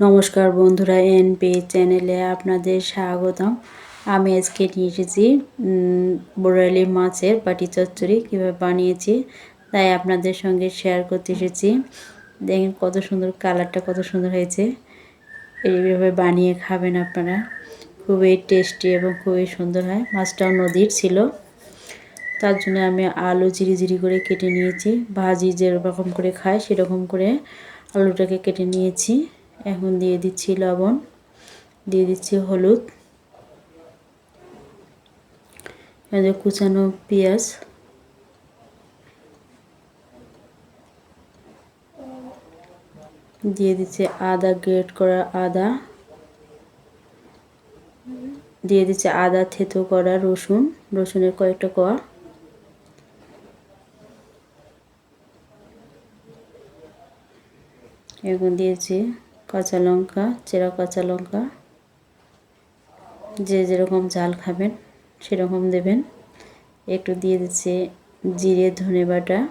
নমস্কার বন্ধুরা N NP চ্যানেলে আপনাদের স্বাগতম। আমি আজকে নিয়ে এসেছি বোরালি মাছের পাটি চচ্চড়ি কীভাবে বানিয়েছি, তাই আপনাদের সঙ্গে শেয়ার করতে এসেছি। দেখেন কত সুন্দর কালারটা কত সুন্দর হয়েছে। এইভাবে বানিয়ে খাবেন আপনারা? খুবই টেস্টি এবং খুবই সুন্দর হয়। মাছটাও নদীর ছিল। তার জন্য আমি আলু জিরি জিরি করে কেটে নিয়েছি। ভাজি যেরকম করে খায়, সেরকম করে আলুটাকে কেটে নিয়েছি। এখন দিয়ে দিচ্ছি লবণ, দিয়ে দিচ্ছি হলুদ এদের কুচানো পেঁয়াজ। দিয়ে দিচ্ছে আদা, গ্রেট করা আদা। দিয়ে দিচ্ছে আদা, থেতো করা রসুন, রসুনের কয়েকটা কোয়া। এখন দিয়েছি কাঁচা লঙ্কা, চেরা কাঁচা লঙ্কা। যে যেরকম ঝাল খাবেন, সেরকম দেবেন। একটু দিয়ে দিচ্ছে জিরে, ধনে বাটা।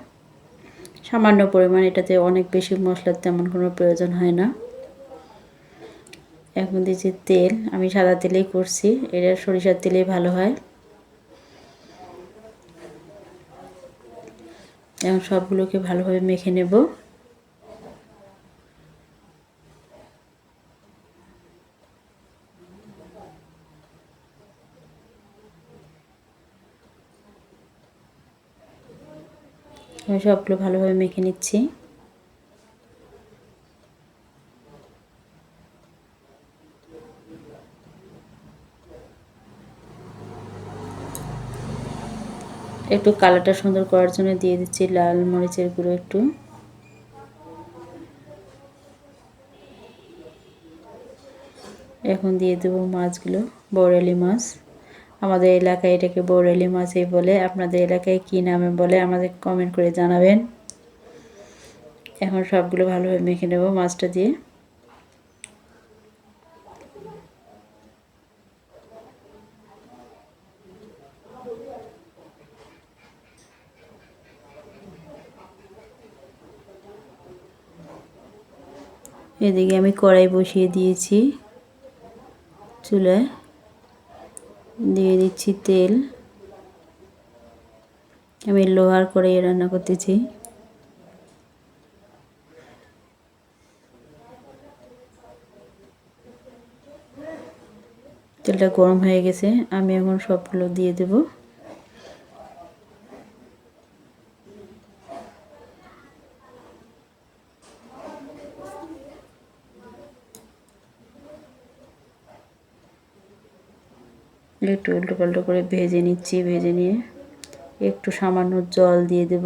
সামান্য পরিমাণ, এটাতে অনেক বেশি মশলার তেমন কোনো প্রয়োজন হয় না। এখন দিয়েছি তেল। আমি সাদা তেলেই করছি, এটা সরিষার তেলেই ভালো হয়। এখন সবগুলোকে ভালোভাবে মেখে নেব। আমি সবগুলো ভালোভাবে মেখে নিচ্ছি। একটু কালারটা সুন্দর করার জন্য দিয়ে দিচ্ছি লাল মরিচের গুঁড়ো একটু। এখন দিয়ে দেবো মাছগুলো, বড়ালি মাছ। আমাদের এলাকায় এটাকে বৌরালি মাছই বলে। আপনাদের এলাকায় কি নামে বলে আমাদের কমেন্ট করে জানাবেন। এখন সবগুলো ভালোভাবে মেখে নেব মাছটা দিয়ে। এদিকে আমি কড়াই বসিয়ে দিয়েছি চুলায়। দিয়ে দিচ্ছি তেল। আমি লোহার করে রান্না করতেছি। তেলটা গরম হয়ে গেছে, আমি এখন সবগুলো দিয়ে দেব। একটু উল্টো পাল্টো করে ভেজে নিচ্ছি, ভেজে নিয়ে একটু সামান্য জল দিয়ে দেব।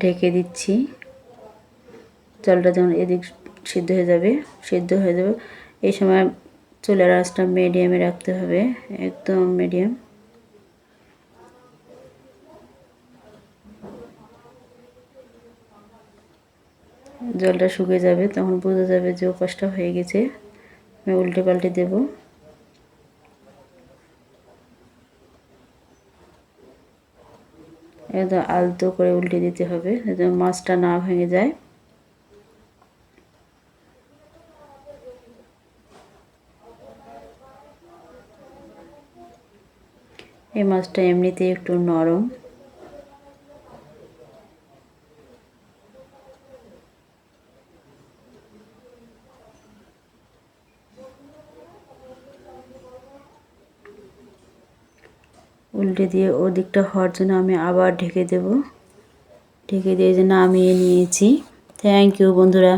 ঢেকে দিচ্ছি। জলটা যখন এদিক সিদ্ধ হয়ে যাবে, সিদ্ধ হয়ে যাবে। এই সময় চুলের আঁচটা মিডিয়ামে রাখতে হবে, একদম মিডিয়াম জলটা শুকিয়ে যাবে, তখন বোঝা যাবে যে উপাসটা হয়ে গেছে। আমি উল্টে পাল্টে দেব। একদম আলতো করে উল্টে দিতে হবে, যাতে মাছটা না ভেঙে যায়। এই মাছটা এমনিতেই একটু নরম। উল্টে দিয়ে ওদিকটা হওয়ার জন্য আমি আবার ঢেকে দেব। ঢেকে দিয়ে যে নামিয়ে নিয়েছি। থ্যাংক ইউ বন্ধুরা।